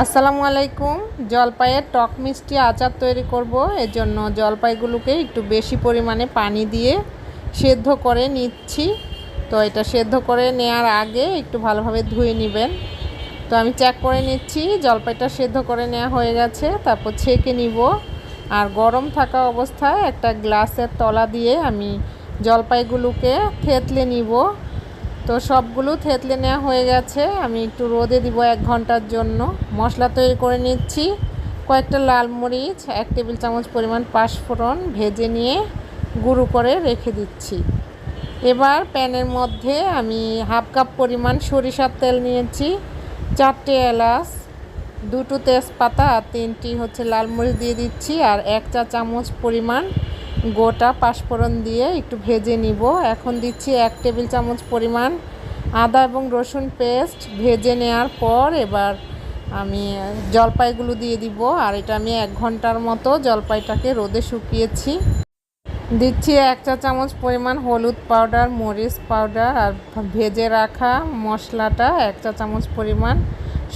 আসসালামু আলাইকুম। জলপাইয়ের টক মিষ্টি আচার তৈরি করব। এর জন্য জলপাইগুলোকে একটু বেশি পরিমাণে পানি দিয়ে সেদ্ধ করে নিচ্ছি। তো এটা সেদ্ধ করে নেওয়ার আগে একটু ভালোভাবে ধুয়ে নেবেন। তো আমি চেক করে নিচ্ছি, জলপাইটা সেদ্ধ করে নেওয়া হয়ে গেছে। তারপর ছেঁকে নিব। আর গরম থাকা অবস্থায় একটা গ্লাসের তলা দিয়ে আমি জলপাইগুলোকে থেতলে নিব। তো সবগুলো থেতলে নেওয়া হয়ে গেছে। আমি একটু রোদে দিব এক ঘণ্টার জন্য। মশলা তৈরি করে নিচ্ছি। কয়েকটা লাল মরিচ, এক টেবিল চামচ পরিমাণ পাঁচফোড়ন ভেজে নিয়ে গুঁড়ো করে রেখে দিচ্ছি। এবার প্যানের মধ্যে আমি হাফ কাপ পরিমাণ সরিষার তেল নিয়েছি, চারটে এলাচ, দুটো তেজপাতা আর তিনটি হচ্ছে লাল মরিচ দিয়ে দিচ্ছি আর এক চা চামচ পরিমাণ গোটা পাঁচফোড়ন দিয়ে একটু ভেজে নিব। এখন দিচ্ছি এক টেবিল চামচ পরিমাণ আদা এবং রসুন পেস্ট। ভেজে নেওয়ার পর এবার আমি জলপাইগুলো দিয়ে দিব। আর এটা আমি এক ঘণ্টার মতো জলপাইটাকে রোদে শুকিয়েছি। দিচ্ছি এক চা চামচ পরিমাণ হলুদ পাউডার, মরিচ পাউডার আর ভেজে রাখা মশলাটা এক চা চামচ পরিমাণ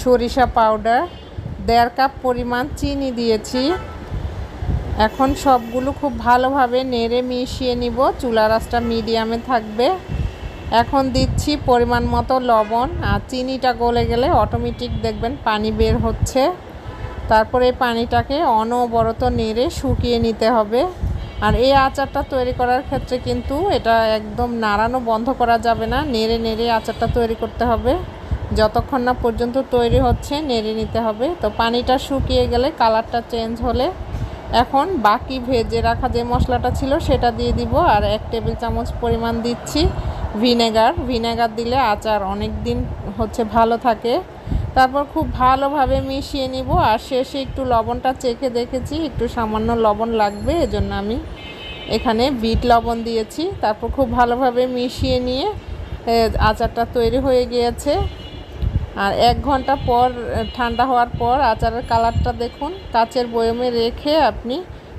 সরিষা পাউডার। দেড় কাপ পরিমাণ চিনি দিয়েছি। এখন সবগুলো খুব ভালোভাবে নেড়ে মিশিয়ে নিব। চুলা রাসটা মিডিয়ামে থাকবে। এখন দিচ্ছি পরিমাণ মতো লবণ আর চিনিটা গলে গেলে অটোমেটিক দেখবেন পানি বের হচ্ছে। তারপরে পানিটাকে অনবরত নেড়ে শুকিয়ে নিতে হবে। আর এই আচারটা তৈরি করার ক্ষেত্রে কিন্তু এটা একদম নাড়ানো বন্ধ করা যাবে না। নেড়ে নেড়ে আচারটা তৈরি করতে হবে। যতক্ষণ না পর্যন্ত তৈরি হচ্ছে, নেড়ে নিতে হবে। তো পানিটা শুকিয়ে গেলে কালারটা চেঞ্জ হলে এখন বাকি ভেজে রাখা যে মশলাটা ছিল সেটা দিয়ে দিব আর এক টেবিল চামচ পরিমাণ দিচ্ছি ভিনেগার। ভিনেগার দিলে আচার অনেক দিন হচ্ছে ভালো থাকে। তারপর খুব ভালোভাবে মিশিয়ে নিব আর শেষে একটু লবণটা চেখে দেখেছি, একটু সামান্য লবণ লাগবে, এজন্য আমি এখানে বিট লবণ দিয়েছি। তারপর খুব ভালোভাবে মিশিয়ে নিয়ে আচারটা তৈরি হয়ে গিয়েছে। আর এক ঘণ্টা পর ঠান্ডা হওয়ার পর আচারের কালারটা দেখুন। কাচের বয়মে রেখে আপনি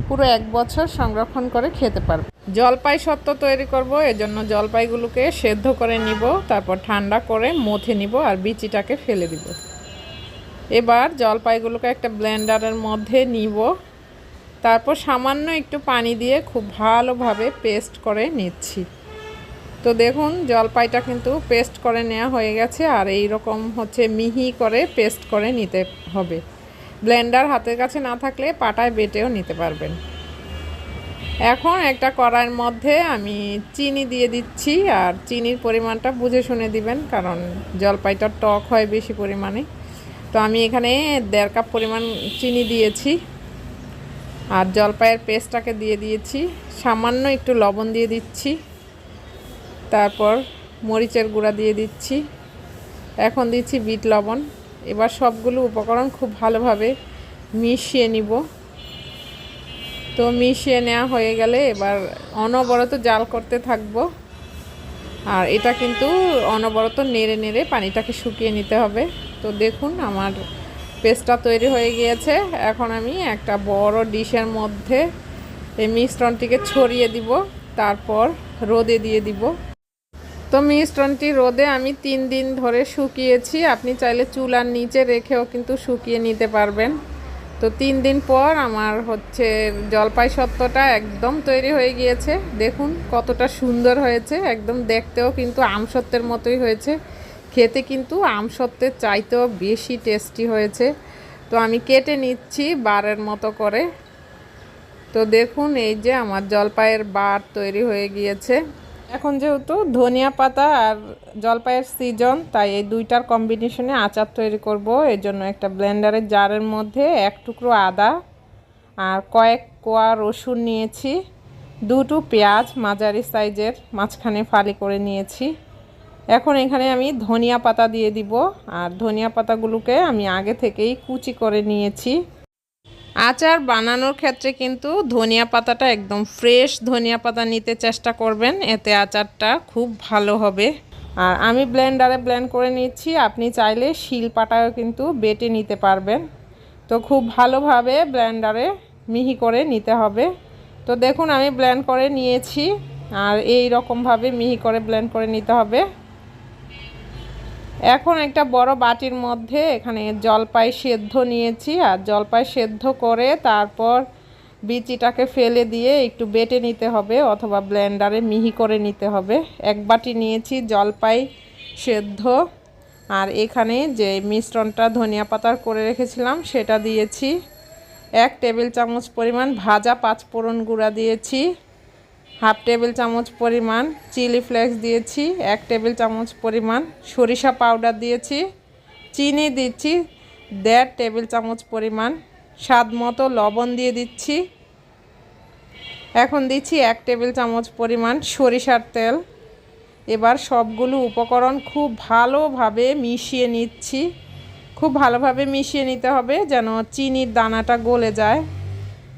পুরো এক বছর সংরক্ষণ করে খেতে পারবেন। জলপাই সত্ত্ব তৈরি করব, এজন্য জলপাইগুলোকে সেদ্ধ করে নিব, তারপর ঠান্ডা করে মথে নিব আর বিচিটাকে ফেলে দিব। এবার জলপাইগুলোকে একটা ব্লেন্ডারের মধ্যে নিব। তারপর সামান্য একটু পানি দিয়ে খুব ভালোভাবে পেস্ট করে নিচ্ছি। তো দেখুন, জলপাইটা কিন্তু পেস্ট করে নেওয়া হয়ে গেছে, আর এই রকম হচ্ছে মিহি করে পেস্ট করে নিতে হবে। ব্লেন্ডার হাতের কাছে না থাকলে পাটায় বেটেও নিতে পারবেন। এখন একটা কড়াইয়ের মধ্যে আমি চিনি দিয়ে দিচ্ছি, আর চিনির পরিমাণটা বুঝে শুনে দিবেন, কারণ জলপাইটা টক হয় বেশি পরিমাণে। তো আমি এখানে দেড় কাপ পরিমাণ চিনি দিয়েছি, আর জলপাইয়ের পেস্টটাকে দিয়ে দিয়েছি। সামান্য একটু লবণ দিয়ে দিচ্ছি। তারপর মরিচের গুঁড়া দিয়ে দিচ্ছি। এখন দিচ্ছি বিট লবণ। এবার সবগুলো উপকরণ খুব ভালোভাবে মিশিয়ে নিব। তো মিশিয়ে নেওয়া হয়ে গেলে এবার অনবরত জাল করতে থাকব। আর এটা কিন্তু অনবরত নেড়ে নেড়ে পানিটাকে শুকিয়ে নিতে হবে। তো দেখুন আমার পেস্টটা তৈরি হয়ে গিয়েছে। এখন আমি একটা বড় ডিশের মধ্যে এই মিশ্রণটিকে ছড়িয়ে দিব। তারপর রোদে দিয়ে দিব। তো মিশ্রণটি রোদে আমি তিন দিন ধরে শুকিয়েছি। আপনি চাইলে চুলার নিচে রেখেও কিন্তু শুকিয়ে নিতে পারবেন। তো তিন দিন পর আমার হচ্ছে জলপাই সত্ত্বটা একদম তৈরি হয়ে গিয়েছে। দেখুন কতটা সুন্দর হয়েছে। একদম দেখতেও কিন্তু আমসত্ত্বের মতোই হয়েছে। খেতে কিন্তু আমসত্ত্বের চাইতেও বেশি টেস্টি হয়েছে। তো আমি কেটে নিচ্ছি বারের মতো করে। তো দেখুন এই যে আমার জলপাইয়ের বার তৈরি হয়ে গিয়েছে। এখন যেহেতু ধনিয়া পাতা আর জলপাইয়ের সিজন তাই এই দুইটার কম্বিনেশনে আচার তৈরি করব। এর জন্য একটা ব্লেন্ডারের জারের মধ্যে এক টুকরো আদা আর কয়েক কোয়া রসুন নিয়েছি। দুটো পেঁয়াজ মাঝারি সাইজের মাঝখানে ফালি করে নিয়েছি। এখন এখানে আমি ধনিয়া পাতা দিয়ে দিব। আর ধনিয়া পাতাগুলোকে আমি আগে থেকেই কুচি করে নিয়েছি। আচার বানানোর ক্ষেত্রে কিন্তু ধনিয়া পাতাটা একদম ফ্রেশ ধনিয়া পাতা নিতে চেষ্টা করবেন। এতে আচারটা খুব ভালো হবে। আর আমি ব্লেন্ডারে ব্লেন্ড করে নিচ্ছি। আপনি চাইলে শিল পাটাও কিন্তু বেটে নিতে পারবেন। তো খুব ভালোভাবে ব্লেন্ডারে মিহি করে নিতে হবে। তো দেখুন, আমি ব্লেন্ড করে নিয়েছি। আর এই রকমভাবে মিহি করে ব্লেন্ড করে নিতে হবে। এখন একটা বড় বাটির মধ্যে এখানে জলপাই সেদ্ধ নিয়েছি, আর জলপাই সেদ্ধ করে তারপর বিচিটাকে ফেলে দিয়ে একটু বেটে নিতে হবে অথবা ব্লেন্ডারে মিহি করে নিতে হবে। এক বাটি নিয়েছি জলপাই সেদ্ধ, আর এখানে যে মিশ্রণটা ধনিয়া পাতার করে রেখেছিলাম সেটা দিয়েছি। এক টেবিল চামচ পরিমাণ ভাজা পাঁচ পাঁচফোড়ন গুঁড়া দিয়েছি। হাফ টেবিল চামচ পরিমাণ চিলি ফ্লেক্স দিয়েছি, এক টেবিল চামচ পরিমাণ সরিষা পাউডার দিয়েছি, চিনি দিচ্ছি, দেড় টেবিল চামচ পরিমাণ স্বাদ মতো লবণ দিয়ে দিচ্ছি। এখন দিচ্ছি এক টেবিল চামচ পরিমাণ সরিষার তেল। এবার সবগুলো উপকরণ খুব ভালোভাবে মিশিয়ে নিচ্ছি। খুব ভালোভাবে মিশিয়ে নিতে হবে যেন চিনির দানাটা গলে যায়।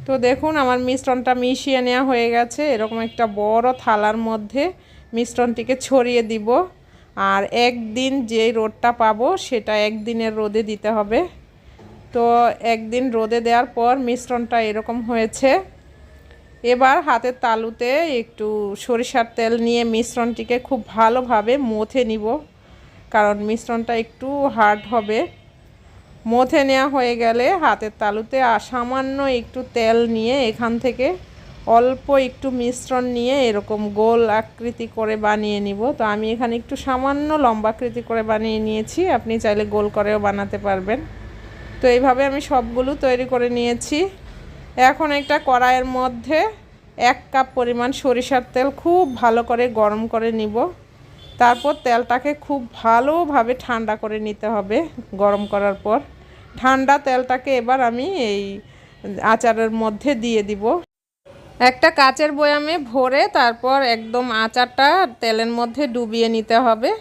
তো দেখুন, আমার মিশ্রণটা মিশিয়ে নেওয়া হয়ে গেছে। এরকম একটা বড় থালার মধ্যে মিশ্রণটিকে ছড়িয়ে দিব। আর একদিন যে রোদটা পাবো, সেটা একদিনের রোদে দিতে হবে। তো একদিন রোদে দেওয়ার পর মিশ্রণটা এরকম হয়েছে। এবার হাতের তালুতে একটু সরিষার তেল নিয়ে মিশ্রণটিকে খুব ভালোভাবে মথে নিব। কারণ মিশ্রণটা একটু হার্ড হবে। মথে নেওয়া হয়ে গেলে হাতের তালুতে সামান্য একটু তেল নিয়ে এখান থেকে অল্প একটু মিশ্রণ নিয়ে এরকম গোল আকৃতি করে বানিয়ে নিব। তো আমি এখানে একটু সামান্য লম্বাকৃতি করে বানিয়ে নিয়েছি। আপনি চাইলে গোল করেও বানাতে পারবেন। তো এইভাবে আমি সবগুলো তৈরি করে নিয়েছি। এখন একটা কড়াইয়ের মধ্যে এক কাপ পরিমাণ সরিষার তেল খুব ভালো করে গরম করে নিব। তারপর তেলটাকে খুব ভালোভাবে ঠান্ডা করে নিতে হবে গরম করার পর। ঠান্ডা তেলটাকে এবার আমি এই আচারের মধ্যে দিয়ে দিব। একটা কাচের বয়ামে ভরে তারপর একদম আচারটা তেলের মধ্যে ডুবিয়ে নিতে হবে।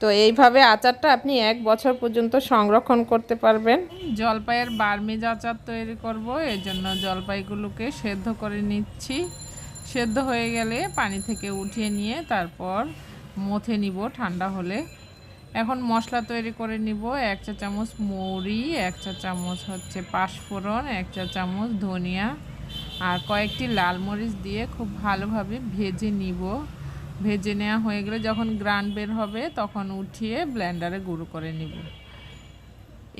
তো এইভাবে আচারটা আপনি এক বছর পর্যন্ত সংরক্ষণ করতে পারবেন। জলপাইয়ের বার্মিজ আচার তৈরি করব এর জন্য জলপাইগুলোকে সেদ্ধ করে নিচ্ছি। সেদ্ধ হয়ে গেলে পানি থেকে উঠিয়ে নিয়ে তারপর মথে নিব ঠান্ডা হলে। এখন মশলা তৈরি করে নিব, এক চা চামচ মৌরি, এক চা চামচ হচ্ছে পাঁচফোড়ন এক চা চামচ ধনিয়া আর কয়েকটি লাল মরিচ দিয়ে খুব ভালোভাবে ভেজে নিব। ভেজে নেওয়া হয়ে গেলে যখন গ্রান বের হবে তখন উঠিয়ে ব্লেন্ডারে গুঁড়ো করে নিব।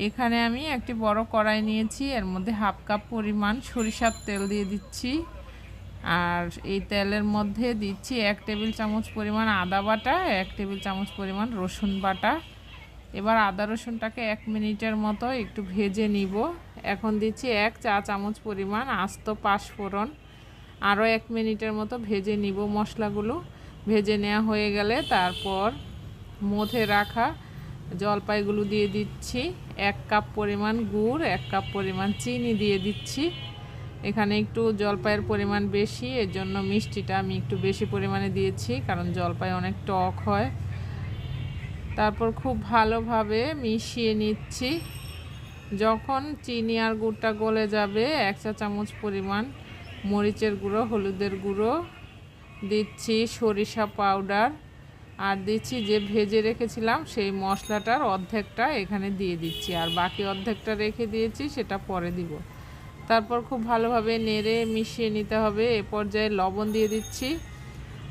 এখানে আমি একটি বড় কড়াই নিয়েছি, এর মধ্যে হাফ কাপ পরিমাণ সরিষার তেল দিয়ে দিচ্ছি। আর এই তেলের মধ্যে দিচ্ছি এক টেবিল চামচ পরিমাণ আদা বাটা, এক টেবিল চামচ পরিমাণ রসুন বাটা। এবার আদা রসুনটাকে এক মিনিটের মতো একটু ভেজে নিব। এখন দিচ্ছি এক চা চামচ পরিমাণ আস্ত পাঁচফোড়ন। আরও এক মিনিটের মতো ভেজে নিব মশলাগুলো। ভেজে নেওয়া হয়ে গেলে তারপর মধ্যে রাখা জলপাইগুলো দিয়ে দিচ্ছি। এক কাপ পরিমাণ গুড়, এক কাপ পরিমাণ চিনি দিয়ে দিচ্ছি। এখানে একটু জলপাইয়ের পরিমাণ বেশি এর জন্য মিষ্টিটা আমি একটু বেশি পরিমাণে দিয়েছি, কারণ জলপাই অনেক টক হয়। তারপর খুব ভালোভাবে মিশিয়ে নিচ্ছি। যখন চিনি আর গুড়টা গলে যাবে, এক চা চামচ পরিমাণ মরিচের গুঁড়ো, হলুদের গুঁড়ো দিচ্ছি, সরিষা পাউডার, আর দিচ্ছি যে ভেজে রেখেছিলাম সেই মশলাটার অর্ধেকটা এখানে দিয়ে দিচ্ছি, আর বাকি অর্ধেকটা রেখে দিয়েছি, সেটা পরে দিব। তারপর খুব ভালোভাবে নেড়ে মিশিয়ে নিতে হবে। এ পর্যায়ে লবণ দিয়ে দিচ্ছি।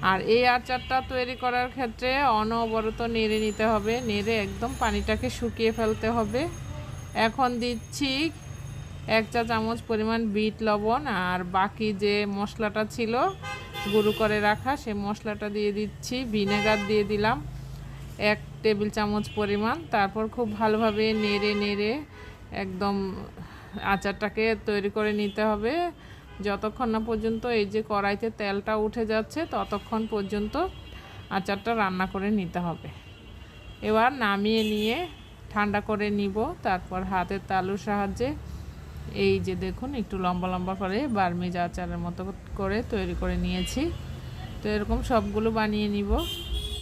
আর এই আচারটা তৈরি করার ক্ষেত্রে অনবরত নেড়ে নিতে হবে। নেড়ে একদম পানিটাকে শুকিয়ে ফেলতে হবে। এখন দিচ্ছি এক চা চামচ পরিমাণ বিট লবণ আর বাকি যে মশলাটা ছিল গুঁড়ো করে রাখা, সে মশলাটা দিয়ে দিচ্ছি। ভিনেগার দিয়ে দিলাম এক টেবিল চামচ পরিমাণ। তারপর খুব ভালোভাবে নেড়ে নেড়ে একদম আচারটাকে তৈরি করে নিতে হবে। যতক্ষণ না পর্যন্ত এই যে কড়াইতে তেলটা উঠে যাচ্ছে, ততক্ষণ পর্যন্ত আচারটা রান্না করে নিতে হবে। এবার নামিয়ে নিয়ে ঠান্ডা করে নিব। তারপর হাতের তালুর সাহায্যে এই যে দেখুন, একটু লম্বা লম্বা করে বার্মিজ আচারের মতো করে তৈরি করে নিয়েছি। তো এরকম সবগুলো বানিয়ে নিব।